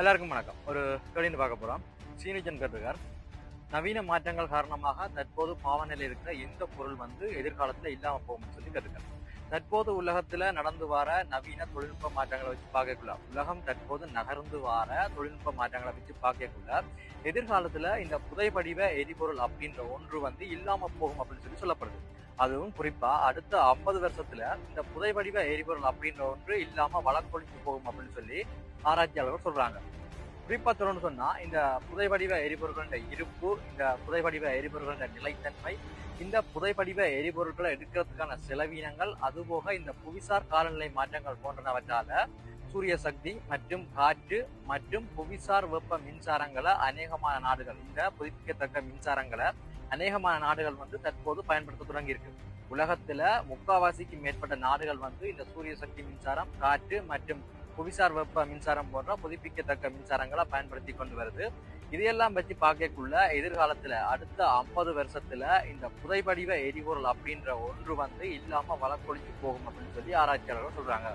எல்லாருக்கும் வணக்கம். ஒரு கேள்வின்னு பார்க்க போறோம். சீனிஜன் கருதுகார். நவீன மாற்றங்கள் காரணமாக தற்போது பாவநிலையில் இருக்கிற எந்த பொருள் வந்து எதிர்காலத்துல இல்லாம போகும்னு சொல்லி கேட்டிருக்காரு தற்போது உலகத்துல நடந்து வர நவீன தொழில்நுட்ப மாற்றங்களை வச்சு பார்க்கக்குள்ள உலகம் தற்போது நகர்ந்து வர தொழில்நுட்ப மாற்றங்களை வச்சு பார்க்கக்குள்ள எதிர்காலத்துல இந்த புதைபடிவ எரிபொருள் அப்படின்ற ஒன்று வந்து இல்லாம போகும் அப்படின்னு சொல்லி சொல்லப்படுது. அதுவும் குறிப்பா அடுத்த ஐம்பது வருஷத்துல இந்த புதை வடிவ எரிபொருள் அப்படின்ற ஒன்று இல்லாம வழக்கொழிச்சு போகும் அப்படின்னு சொல்லி ஆராய்ச்சியாளர்கள் சொல்றாங்க. குறிப்பா சொல்லணும்னு சொன்னா இந்த புதை வடிவ எரிபொருள்களின் இருப்பு இந்த புதை வடிவ எரிபொருள்களின் நிலைத்தன்மை இந்த புதை வடிவ எரிபொருட்களை எடுக்கிறதுக்கான செலவினங்கள் அதுபோக இந்த புவிசார் காலநிலை மாற்றங்கள் போன்றனவற்றால சூரிய சக்தி மற்றும் காற்று மற்றும் புவிசார் வெப்ப மின்சாரங்களை அநேகமான நாடுகள் இந்த புதுப்பிக்கத்தக்க மின்சாரங்களை அநேகமான நாடுகள் வந்து தற்போது பயன்படுத்த தொடங்கி இருக்கு உலகத்துல முக்காவாசிக்கு மேற்பட்ட நாடுகள் வந்து இந்த சூரிய சக்தி மின்சாரம் காற்று மற்றும் புவிசார் வெப்ப மின்சாரம் போன்ற புதுப்பிக்கத்தக்க மின்சாரங்களை பயன்படுத்தி கொண்டு வருது. இதையெல்லாம் பற்றி பார்க்கக்குள்ள எதிர்காலத்துல அடுத்த ஐம்பது வருஷத்துல இந்த புதைபடிவ எரிபொருள் அப்படின்ற ஒன்று வந்து இல்லாம வளர்க்கொழிச்சு போகும் அப்படின்னு சொல்லி ஆராய்ச்சியாளர்கள் சொல்றாங்க.